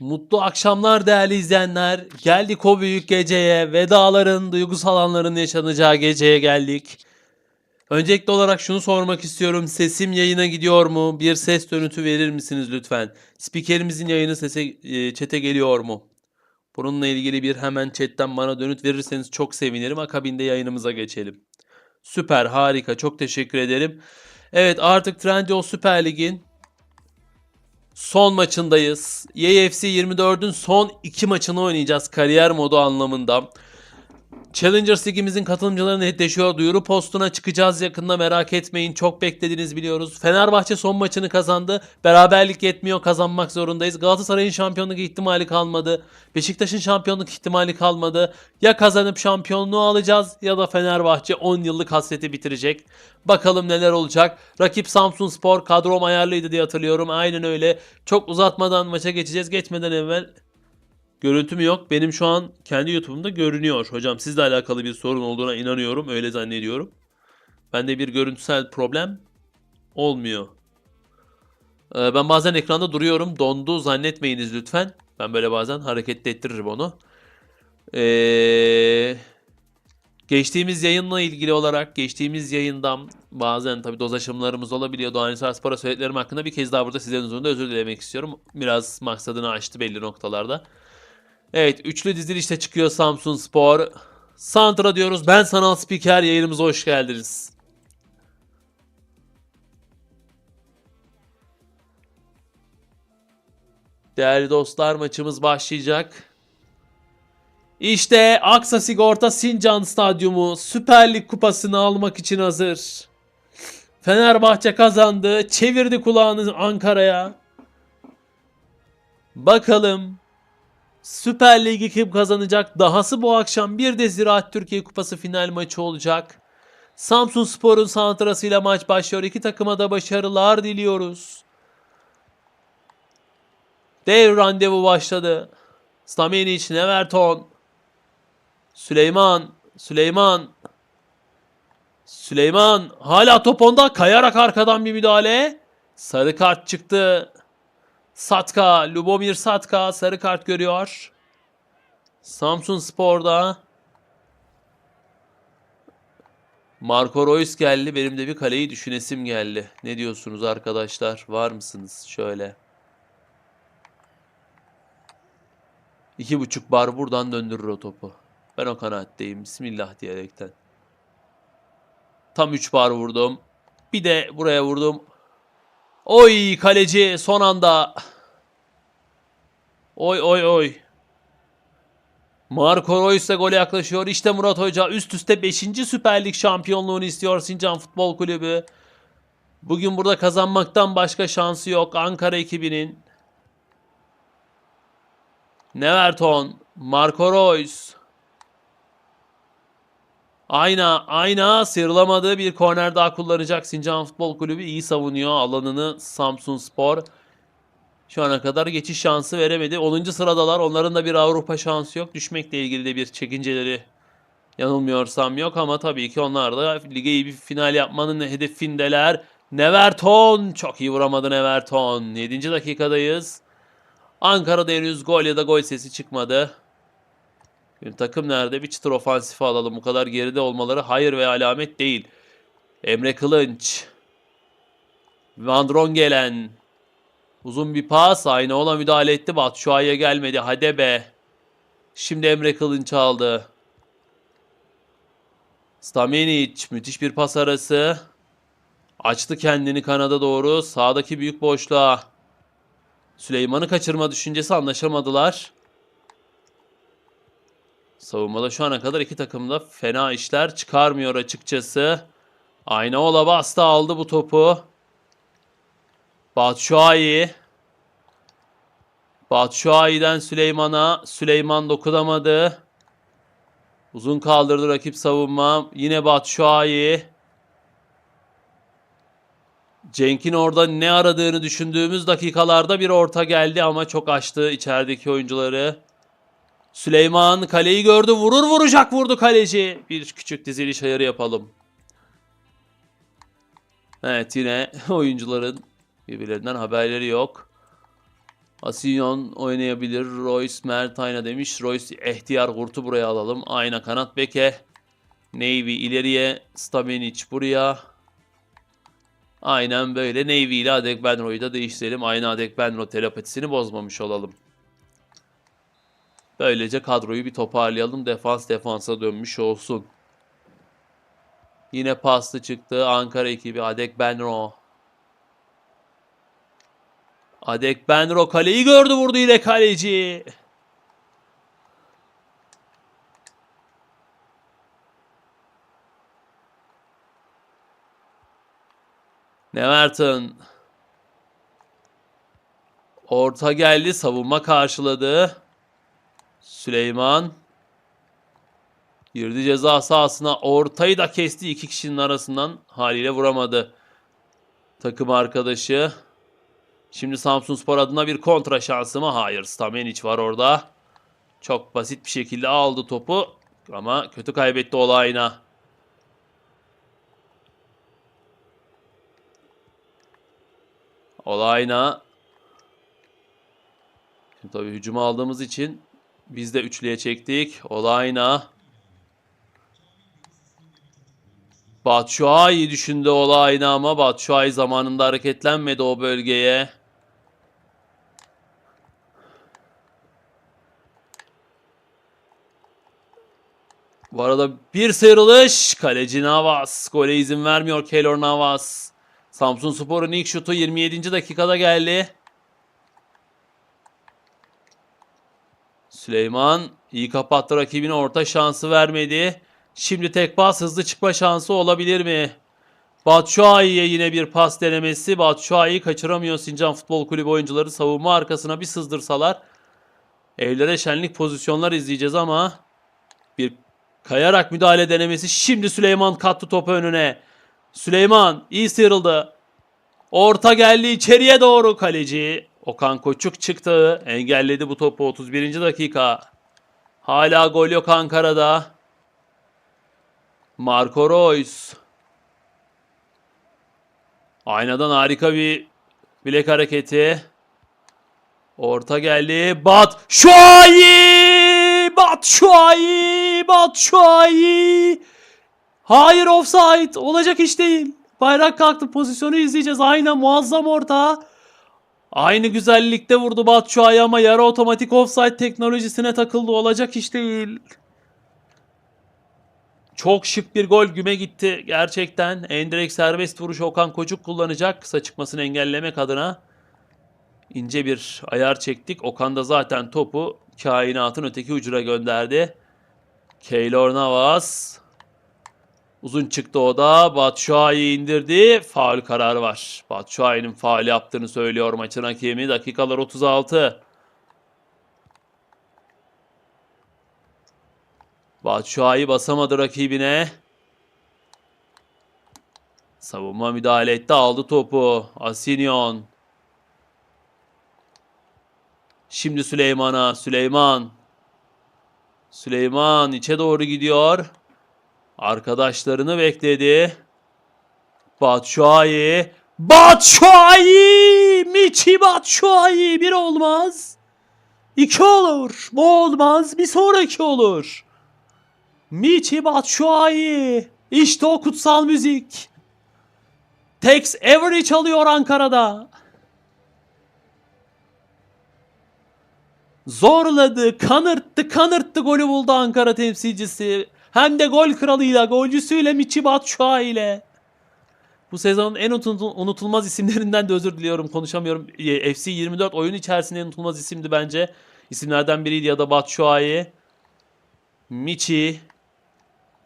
Mutlu akşamlar değerli izleyenler. Geldik o büyük geceye. Vedaların, duygusal anların yaşanacağı geceye geldik. Öncelikli olarak şunu sormak istiyorum. Sesim yayına gidiyor mu? Bir ses dönütü verir misiniz lütfen? Spikerimizin yayını sese, e, çete geliyor mu? Bununla ilgili bir hemen chatten bana dönüt verirseniz çok sevinirim. Akabinde yayınımıza geçelim. Süper, harika. Çok teşekkür ederim. Evet artık Trendyol Süper Lig'in son maçındayız. EFC 24'ün son iki maçını oynayacağız kariyer modu anlamında. Challengers Ligimizin katılımcıları netleşiyor. Duyuru postuna çıkacağız yakında merak etmeyin. Çok beklediniz biliyoruz. Fenerbahçe son maçını kazandı. Beraberlik yetmiyor kazanmak zorundayız. Galatasaray'ın şampiyonluk ihtimali kalmadı. Beşiktaş'ın şampiyonluk ihtimali kalmadı. Ya kazanıp şampiyonluğu alacağız ya da Fenerbahçe 10 yıllık hasreti bitirecek. Bakalım neler olacak. Rakip Samsun Spor kadrom ayarlıydı diye hatırlıyorum. Aynen öyle. Çok uzatmadan maça geçeceğiz. Geçmeden evvel Görüntüm yok. Benim şu an kendi YouTube'umda görünüyor. Hocam sizle alakalı bir sorun olduğuna inanıyorum. Öyle zannediyorum. Bende bir görüntüsel problem olmuyor. Ee, ben bazen ekranda duruyorum. Dondu zannetmeyiniz lütfen. Ben böyle bazen hareket ettiririm onu. Ee, geçtiğimiz yayınla ilgili olarak geçtiğimiz yayından bazen tabii doz aşımlarımız olabiliyor. Doğan Hisar Spor'a söylediklerim hakkında bir kez daha burada sizlerin huzurunda özür dilemek istiyorum. Biraz maksadını aştı belli noktalarda. Evet üçlü dizilişte çıkıyor Samsun Spor. Santra diyoruz. Ben sanal spiker yayınımıza hoş geldiniz. Değerli dostlar maçımız başlayacak. İşte Aksa Sigorta Sincan Stadyumu Süper Lig kupasını almak için hazır. Fenerbahçe kazandı. Çevirdi kulağını Ankara'ya. Bakalım Süper Lig'i kim kazanacak? Dahası bu akşam bir de Ziraat Türkiye Kupası final maçı olacak. Samsun Spor'un santrasıyla maç başlıyor. İki takıma da başarılar diliyoruz. Dev randevu başladı. Stamenic, Neverton. Süleyman, Süleyman. Süleyman hala top onda kayarak arkadan bir müdahale. Sarı kart çıktı. Satka, Lubomir Satka sarı kart görüyor. Samsun Spor'da Marco Reus geldi. Benim de bir kaleyi düşünesim geldi. Ne diyorsunuz arkadaşlar? Var mısınız? Şöyle. İki buçuk bar buradan döndürür o topu. Ben o kanaatteyim. Bismillah diyerekten. Tam 3 bar vurdum. Bir de buraya vurdum. Oy kaleci son anda. Oy oy oy. Marco Reus de gole yaklaşıyor. İşte Murat Hoca üst üste 5. Süper Lig şampiyonluğunu istiyor Sincan Futbol Kulübü. Bugün burada kazanmaktan başka şansı yok Ankara ekibinin. Neverton, Marco Reus. Ayna, ayna sıyrılamadığı bir korner daha kullanacak Sincan Futbol Kulübü. iyi savunuyor alanını Samsun Spor. Şu ana kadar geçiş şansı veremedi. 10. sıradalar. Onların da bir Avrupa şansı yok. Düşmekle ilgili de bir çekinceleri yanılmıyorsam yok ama tabii ki onlar da lige iyi bir final yapmanın hedefindeler. Neverton çok iyi vuramadı Neverton. 7. dakikadayız. Ankara'da henüz gol ya da gol sesi çıkmadı. Bir takım nerede? Bir çıtır ofansife alalım. Bu kadar geride olmaları hayır ve alamet değil. Emre Kılınç. Van Drongelen. Uzun bir pas. Aynı ona müdahale etti. Batshuayi'ye gelmedi. Hadi be. Şimdi Emre Kılınç aldı. Stamenic. Müthiş bir pas arası. Açtı kendini kanada doğru. Sağdaki büyük boşluğa. Süleyman'ı kaçırma düşüncesi anlaşamadılar. Savunmada şu ana kadar iki takım da fena işler çıkarmıyor açıkçası. Aynaola bastı aldı bu topu. Batshuayi. Batshuayi'den Süleyman'a. Süleyman dokunamadı. Uzun kaldırdı rakip savunma. Yine Batshuayi. Cenk'in orada ne aradığını düşündüğümüz dakikalarda bir orta geldi ama çok açtı içerideki oyuncuları. Süleyman kaleyi gördü. Vurur vuracak vurdu kaleci. Bir küçük diziliş ayarı yapalım. Evet yine oyuncuların birbirlerinden haberleri yok. Asinyon oynayabilir. Royce Mert demiş. Royce ihtiyar kurtu buraya alalım. Ayna kanat beke. Navy ileriye. Stamenic buraya. Aynen böyle. Navy ile Adekbenro'yu da değiştirelim. Aynı Adekbenro telepatisini bozmamış olalım. Böylece kadroyu bir toparlayalım. Defans defansa dönmüş olsun. Yine paslı çıktı. Ankara ekibi Adekbenro. Adekbenro kaleyi gördü vurdu yine kaleci. Neverton. Orta geldi. Savunma karşıladı. Süleyman. Girdi ceza sahasına. Ortayı da kesti. iki kişinin arasından. Haliyle vuramadı. Takım arkadaşı. Şimdi Samsun Spor adına bir kontra şansı mı? Hayır. Stamenic var orada. Çok basit bir şekilde aldı topu. Ama kötü kaybetti olayına. Olayna. Şimdi tabii hücuma aldığımız için biz de üçlüye çektik. Olayna. Batshuayi düşündü olayna ama Batshuayi zamanında hareketlenmedi o bölgeye. Bu arada bir sıyrılış. Kaleci Navas. Gole izin vermiyor Keylor Navas. Samsun Spor'un ilk şutu 27. dakikada geldi. Süleyman iyi kapattı rakibine orta şansı vermedi. Şimdi tek pas hızlı çıkma şansı olabilir mi? Batshuayi'ye yine bir pas denemesi. Batshuayi kaçıramıyor Sincan Futbol Kulübü oyuncuları savunma arkasına bir sızdırsalar. Evlere şenlik pozisyonlar izleyeceğiz ama bir kayarak müdahale denemesi. Şimdi Süleyman kattı topu önüne. Süleyman iyi sıyrıldı. Orta geldi içeriye doğru kaleci. Okan Koçuk çıktı. Engelledi bu topu 31. dakika. Hala gol yok Ankara'da. Marco Reus. Aynadan harika bir bilek hareketi. Orta geldi. Bat Şuayi! Bat Şuayi! Bat Şuayi! Hayır offside. Olacak iş değil. Bayrak kalktı. Pozisyonu izleyeceğiz. Aynen muazzam orta. Aynı güzellikte vurdu Batshuayi ama yarı otomatik offside teknolojisine takıldı. Olacak iş değil. Çok şık bir gol güme gitti gerçekten. Endirek serbest vuruş Okan Kocuk kullanacak kısa çıkmasını engellemek adına. İnce bir ayar çektik. Okan da zaten topu kainatın öteki ucuna gönderdi. Keylor Navas. Uzun çıktı o da. Batshuayi indirdi. Faul kararı var. Batshuayi'nin faul yaptığını söylüyor maçın hakemi. Dakikalar 36. Batshuayi basamadı rakibine. Savunma müdahale etti. Aldı topu. Asinyon. Şimdi Süleyman'a. Süleyman. Süleyman içe doğru gidiyor. Arkadaşlarını bekledi. Batshuayi. Batshuayi! Michi Batshuayi! Bir olmaz. İki olur. Bu olmaz. Bir sonraki olur. Michi Batshuayi. İşte o kutsal müzik. Tex Avery çalıyor Ankara'da. Zorladı, kanırttı, kanırttı golü buldu Ankara temsilcisi. Hem de gol kralıyla, golcüsüyle Michi Batshuayi ile. Bu sezonun en unutul- unutulmaz isimlerinden de özür diliyorum. Konuşamıyorum. FC 24 oyun içerisinde en unutulmaz isimdi bence. İsimlerden biriydi ya da Batshuayi. Michi.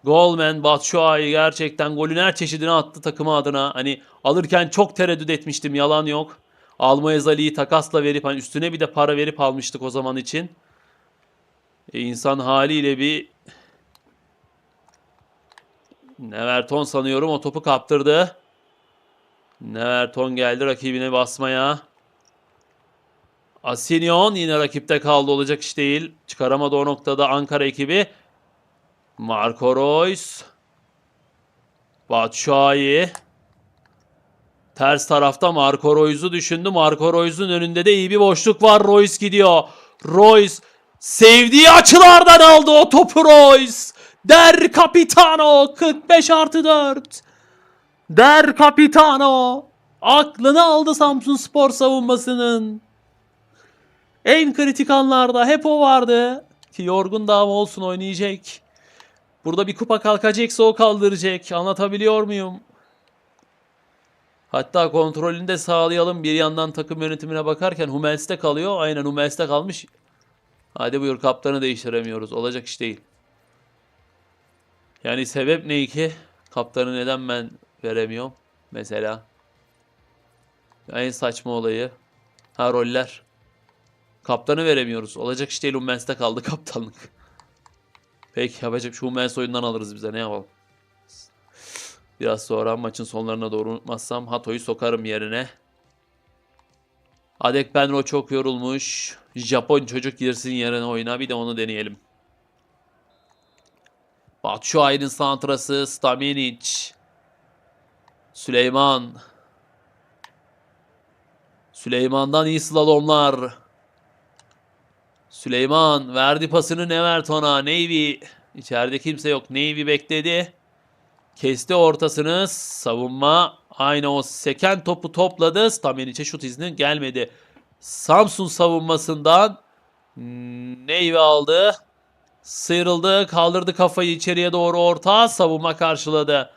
Golman Batshuayi gerçekten golün her çeşidini attı takımı adına. Hani alırken çok tereddüt etmiştim yalan yok. Almoez Ali'yi takasla verip hani üstüne bir de para verip almıştık o zaman için. E, insan haliyle bir Neverton sanıyorum o topu kaptırdı. Neverton geldi rakibine basmaya. Asinyon yine rakipte kaldı olacak iş değil. Çıkaramadı o noktada Ankara ekibi. Marco Reus. Batshuayi. Ters tarafta Marco Reus'u düşündü. Marco Reus'un önünde de iyi bir boşluk var. Reus gidiyor. Reus sevdiği açılardan aldı o topu Reus. Der Capitano 45 artı 4. Der Capitano. Aklını aldı Samsun Spor savunmasının. En kritik anlarda hep o vardı. Ki yorgun da olsun oynayacak. Burada bir kupa kalkacaksa o kaldıracak. Anlatabiliyor muyum? Hatta kontrolünü de sağlayalım. Bir yandan takım yönetimine bakarken Hummels'te kalıyor. Aynen Hummels'te kalmış. Hadi buyur kaptanı değiştiremiyoruz. Olacak iş değil. Yani sebep ne ki? Kaptanı neden ben veremiyorum? Mesela. En saçma olayı. Ha roller. Kaptanı veremiyoruz. Olacak iş değil. Hummels'te kaldı kaptanlık. Peki yapacak şu Hummels oyundan alırız bize ne yapalım. Biraz sonra maçın sonlarına doğru unutmazsam Hato'yu sokarım yerine. Adekpenro çok yorulmuş. Japon çocuk girsin yerine oyuna bir de onu deneyelim. Batshuayi'nin santrası Staminic. Süleyman. Süleyman'dan iyi slalomlar. Süleyman verdi pasını Neverton'a. Navy. İçeride kimse yok. Navy bekledi. Kesti ortasını. Savunma aynı o seken topu topladı. Stamenic'e şut izni gelmedi. Samsun savunmasından Navy aldı. Sıyrıldı. Kaldırdı kafayı içeriye doğru orta. Savunma karşıladı.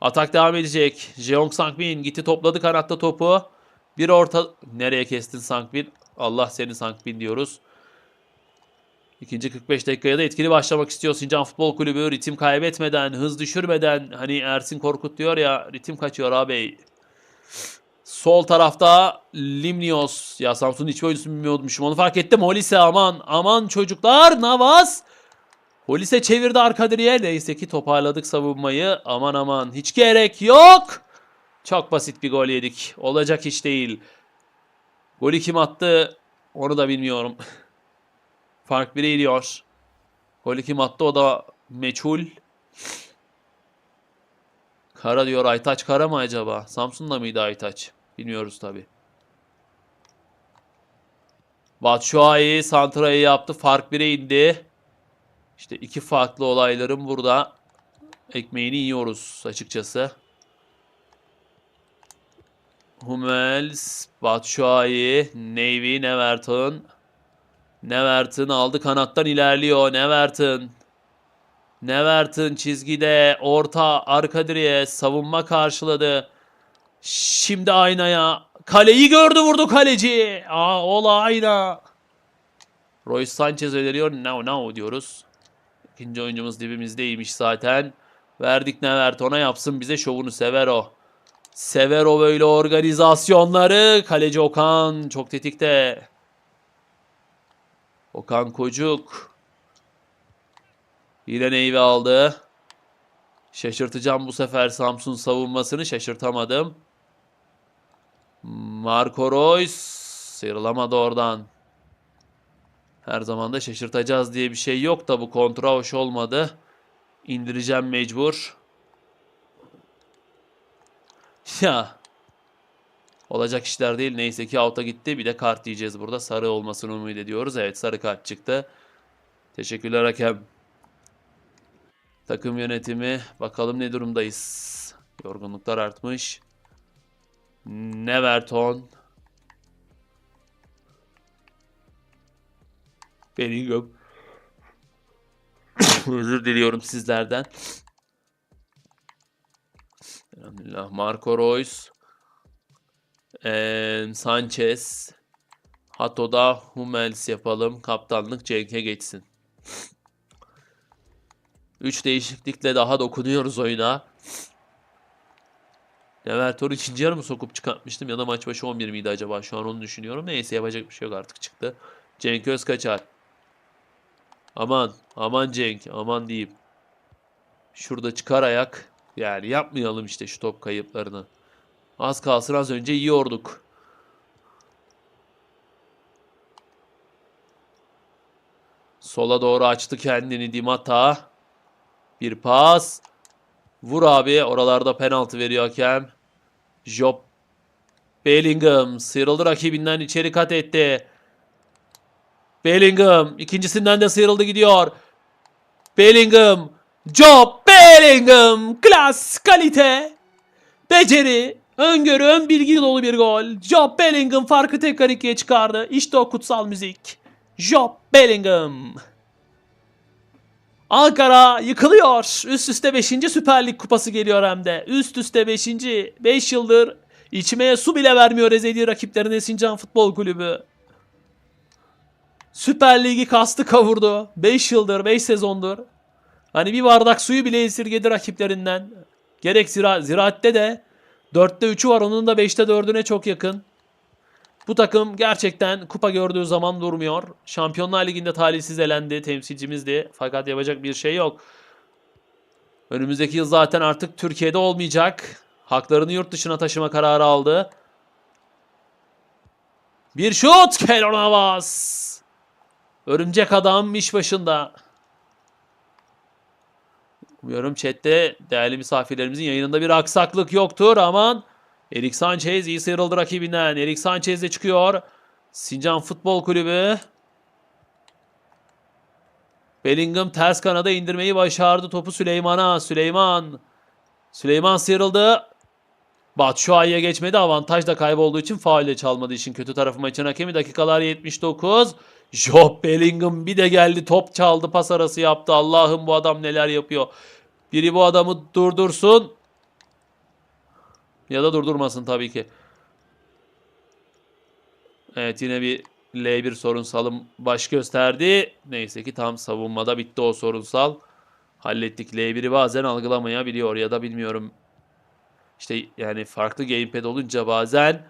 Atak devam edecek. Jeong Sangbin gitti topladı kanatta topu. Bir orta... Nereye kestin Sangbin? Allah seni Sangbin diyoruz. İkinci 45 dakikaya da etkili başlamak istiyor Sincan Futbol Kulübü. Ritim kaybetmeden, hız düşürmeden. Hani Ersin Korkut diyor ya ritim kaçıyor abi. Sol tarafta Limnios. Ya Samsun'un hiçbir oyuncusu bilmiyordmuşum. Onu fark ettim. Holise aman. Aman çocuklar. Navas. Holise çevirdi arka direğe. Neyse ki toparladık savunmayı. Aman aman. Hiç gerek yok. Çok basit bir gol yedik. Olacak iş değil. Golü kim attı? Onu da bilmiyorum. Fark 1'e iniyor. Golü kim attı o da meçhul. Kara diyor Aytaç Kara mı acaba? Samsun'da mıydı Aytaç? Bilmiyoruz tabi. Batshuayi Santra'yı yaptı. Fark 1'e indi. İşte iki farklı olayların burada ekmeğini yiyoruz açıkçası. Hummels, Batshuayi, Navy, Neverton. Neverton aldı kanattan ilerliyor. Neverton. Neverton çizgide orta arka direğe savunma karşıladı. Şimdi aynaya. Kaleyi gördü vurdu kaleci. Aa ola ayna. Roy Sanchez öneriyor. No no diyoruz. İkinci oyuncumuz dibimizdeymiş zaten. Verdik Neverton'a yapsın bize şovunu sever o. Sever o böyle organizasyonları. Kaleci Okan çok tetikte. Okan Kocuk. Yine Neyvi aldı. Şaşırtacağım bu sefer Samsun savunmasını. Şaşırtamadım. Marco Reus sıyrılamadı oradan. Her zaman da şaşırtacağız diye bir şey yok da bu kontra hoş olmadı. İndireceğim mecbur. Ya. Olacak işler değil. Neyse ki out'a gitti. Bir de kart yiyeceğiz burada. Sarı olmasını umut ediyoruz. Evet sarı kart çıktı. Teşekkürler hakem. Takım yönetimi. Bakalım ne durumdayız. Yorgunluklar artmış. Neverton. Bellingham. Özür diliyorum sizlerden. Elhamdülillah. Marco Reus. Ee, Sanchez. Hato'da Hummels yapalım. Kaptanlık Cenk'e geçsin. 3 değişiklikle daha dokunuyoruz oyuna. Neverton'u ikinci yarı mı sokup çıkartmıştım ya da maç başı 11 miydi acaba? Şu an onu düşünüyorum. Neyse yapacak bir şey yok artık çıktı. Cenk Özkaçar. Aman, aman Cenk, aman diyeyim. Şurada çıkar ayak. Yani yapmayalım işte şu top kayıplarını. Az kalsın az önce yiyorduk. Sola doğru açtı kendini Dimata. Bir pas. Vur abi. Oralarda penaltı veriyor hakem. Job Bellingham sıyrıldı rakibinden içeri kat etti. Bellingham ikincisinden de sıyrıldı gidiyor. Bellingham. Job Bellingham. Klas, kalite, beceri, öngörü, ön bilgi dolu bir gol. Job Bellingham farkı tekrar ikiye çıkardı. İşte o kutsal müzik. Job Bellingham. Ankara yıkılıyor. Üst üste 5. Süper Lig kupası geliyor hem de. Üst üste 5. 5 yıldır içmeye su bile vermiyor ezeli rakiplerine Sincan Futbol Kulübü. Süper Ligi kastı kavurdu. 5 yıldır, 5 sezondur. Hani bir bardak suyu bile esirgedi rakiplerinden. Gerek zira ziraatte de 4'te 3'ü var. Onun da 5'te 4'üne çok yakın. Bu takım gerçekten kupa gördüğü zaman durmuyor. Şampiyonlar Ligi'nde talihsiz elendi. Temsilcimizdi. Fakat yapacak bir şey yok. Önümüzdeki yıl zaten artık Türkiye'de olmayacak. Haklarını yurt dışına taşıma kararı aldı. Bir şut. Keylor Navas. Örümcek adam iş başında. Umuyorum chatte değerli misafirlerimizin yayınında bir aksaklık yoktur. Aman Erik Sanchez iyi sıyrıldı rakibinden. Erik Sanchez de çıkıyor. Sincan Futbol Kulübü. Bellingham ters kanada indirmeyi başardı. Topu Süleyman'a. Süleyman. Süleyman sıyrıldı. Batshuayi'ye geçmedi. Avantaj da kaybolduğu için faulle çalmadı işin kötü tarafı maçın hakemi. Dakikalar 79. Job Bellingham bir de geldi top çaldı pas arası yaptı. Allah'ım bu adam neler yapıyor. Biri bu adamı durdursun. Ya da durdurmasın tabii ki. Evet yine bir L1 sorunsalım baş gösterdi. Neyse ki tam savunmada bitti o sorunsal. Hallettik. L1'i bazen algılamayabiliyor ya da bilmiyorum. İşte yani farklı gamepad olunca bazen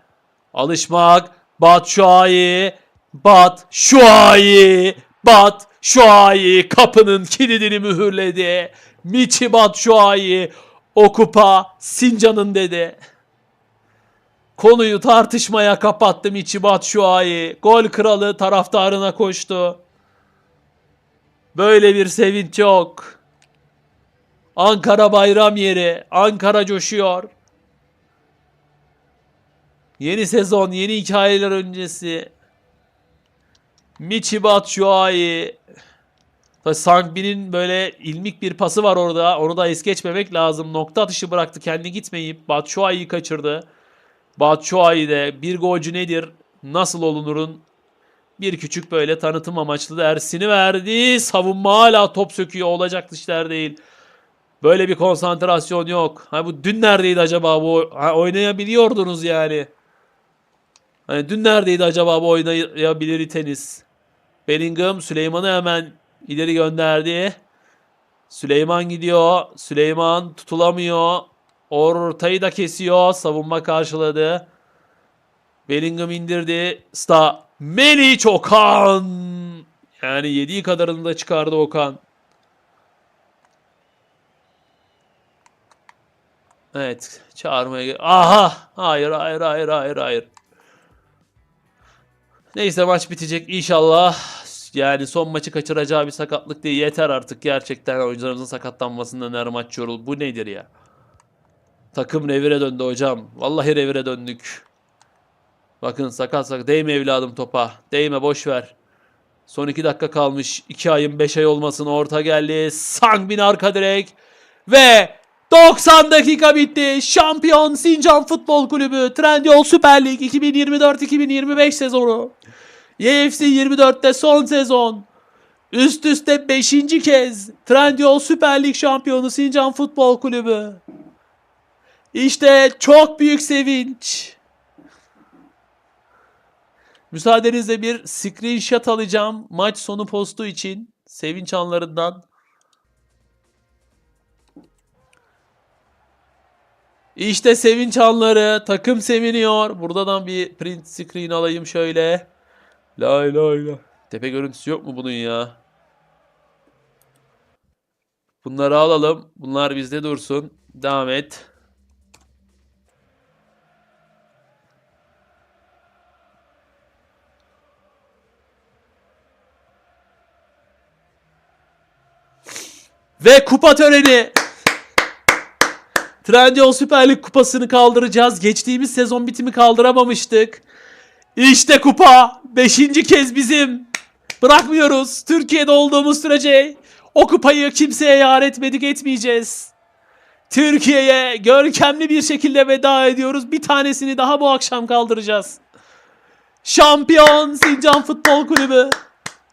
alışmak. Batshuayi. Bat Şuayi. Bat Şuayi kapının kilidini mühürledi. Michi Batshuayi o kupa Sincan'ın dedi. Konuyu tartışmaya kapattı Michi Batshuayi. Gol kralı taraftarına koştu. Böyle bir sevinç yok. Ankara bayram yeri. Ankara coşuyor. Yeni sezon, yeni hikayeler öncesi. Michi Batshuayi. Tabii Sangbin'in böyle ilmik bir pası var orada. Onu da es geçmemek lazım. Nokta atışı bıraktı. Kendi gitmeyip Batshuayi'yi kaçırdı. Batshuayi de bir golcü nedir? Nasıl olunurun? Bir küçük böyle tanıtım amaçlı dersini verdi. Savunma hala top söküyor. Olacak işler değil. Böyle bir konsantrasyon yok. Ha bu dün neredeydi acaba bu? Ha, oynayabiliyordunuz yani. Hani dün neredeydi acaba bu oynayabilir tenis? Bellingham Süleyman'ı hemen ileri gönderdi. Süleyman gidiyor. Süleyman tutulamıyor. Ortayı da kesiyor. Savunma karşıladı. Bellingham indirdi. Sta Meliç Okan. Yani yediği kadarını da çıkardı Okan. Evet. Çağırmaya Aha! Hayır hayır hayır hayır hayır. Neyse maç bitecek inşallah. Yani son maçı kaçıracağı bir sakatlık değil. Yeter artık gerçekten oyuncularımızın sakatlanmasından her maç yorul. Bu nedir ya? Takım revire döndü hocam. Vallahi revire döndük. Bakın sakat sakat. Değme evladım topa. Değme boş ver. Son 2 dakika kalmış. 2 ayın 5 ay olmasın. Orta geldi. Sangbin arka direk. Ve 90 dakika bitti. Şampiyon Sincan Futbol Kulübü. Trendyol Süper Lig 2024-2025 sezonu. YFC 24'te son sezon. Üst üste 5. kez Trendyol Süper Lig şampiyonu Sincan Futbol Kulübü. İşte çok büyük sevinç. Müsaadenizle bir screenshot alacağım maç sonu postu için sevinç anlarından. İşte sevinç anları. Takım seviniyor. Buradan bir print screen alayım şöyle. Lay lay lay. Tepe görüntüsü yok mu bunun ya? Bunları alalım. Bunlar bizde dursun. Devam et. Ve kupa töreni. Trendyol Süper Lig kupasını kaldıracağız. Geçtiğimiz sezon bitimi kaldıramamıştık. İşte kupa. Beşinci kez bizim. Bırakmıyoruz. Türkiye'de olduğumuz sürece o kupayı kimseye yar etmedik etmeyeceğiz. Türkiye'ye görkemli bir şekilde veda ediyoruz. Bir tanesini daha bu akşam kaldıracağız. Şampiyon Sincan Futbol Kulübü.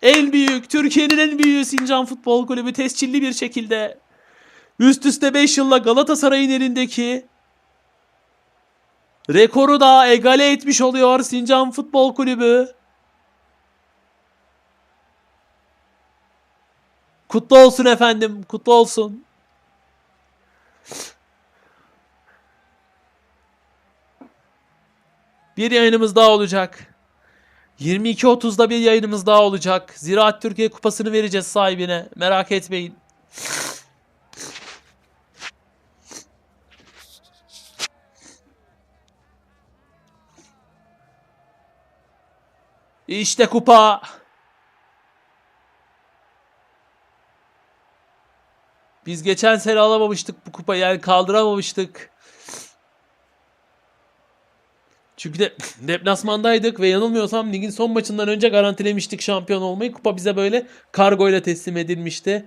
En büyük, Türkiye'nin en büyüğü Sincan Futbol Kulübü tescilli bir şekilde üst üste 5 yılla Galatasaray'ın elindeki rekoru da egale etmiş oluyor Sincan Futbol Kulübü. Kutlu olsun efendim, kutlu olsun. Bir yayınımız daha olacak. 22.30'da bir yayınımız daha olacak. Ziraat Türkiye kupasını vereceğiz sahibine. Merak etmeyin. İşte kupa. Biz geçen sene alamamıştık bu kupayı yani kaldıramamıştık. Çünkü de deplasmandaydık ve yanılmıyorsam ligin son maçından önce garantilemiştik şampiyon olmayı. Kupa bize böyle kargo ile teslim edilmişti.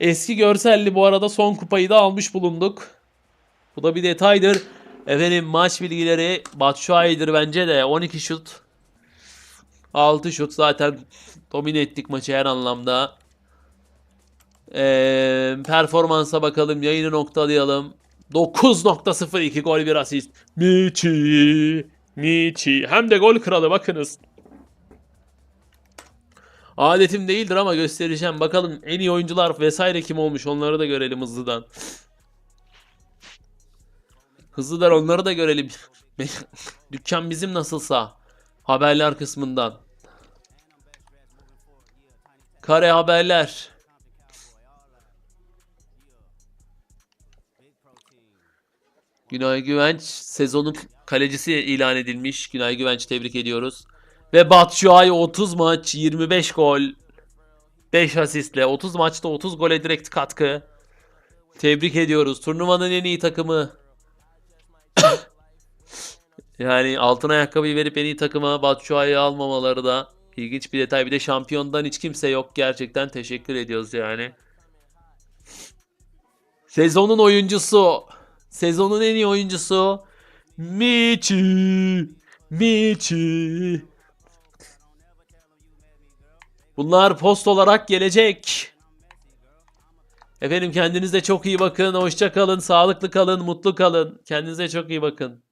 Eski görselli bu arada son kupayı da almış bulunduk. Bu da bir detaydır. Efendim maç bilgileri Batshuayi'dir bence de 12 şut. 6 şut zaten domine ettik maçı her anlamda. Ee, performansa bakalım yayını noktalayalım. 9.02 gol bir asist. Michi. Michi. Hem de gol kralı bakınız. Adetim değildir ama göstereceğim. Bakalım en iyi oyuncular vesaire kim olmuş onları da görelim hızlıdan. Hızlıdan onları da görelim. Dükkan bizim nasılsa. Haberler kısmından. Kare haberler. Günay Güvenç sezonun kalecisi ilan edilmiş. Günay Güvenç tebrik ediyoruz. Ve Batshuayi 30 maç 25 gol 5 asistle 30 maçta 30 gole direkt katkı. Tebrik ediyoruz. Turnuvanın en iyi takımı. Yani altın ayakkabıyı verip en iyi takıma Batshuayi'yi almamaları da ilginç bir detay. Bir de şampiyondan hiç kimse yok. Gerçekten teşekkür ediyoruz yani. Sezonun oyuncusu. Sezonun en iyi oyuncusu. Michi. Michi. Bunlar post olarak gelecek. Efendim kendinize çok iyi bakın. Hoşça kalın. Sağlıklı kalın. Mutlu kalın. Kendinize çok iyi bakın.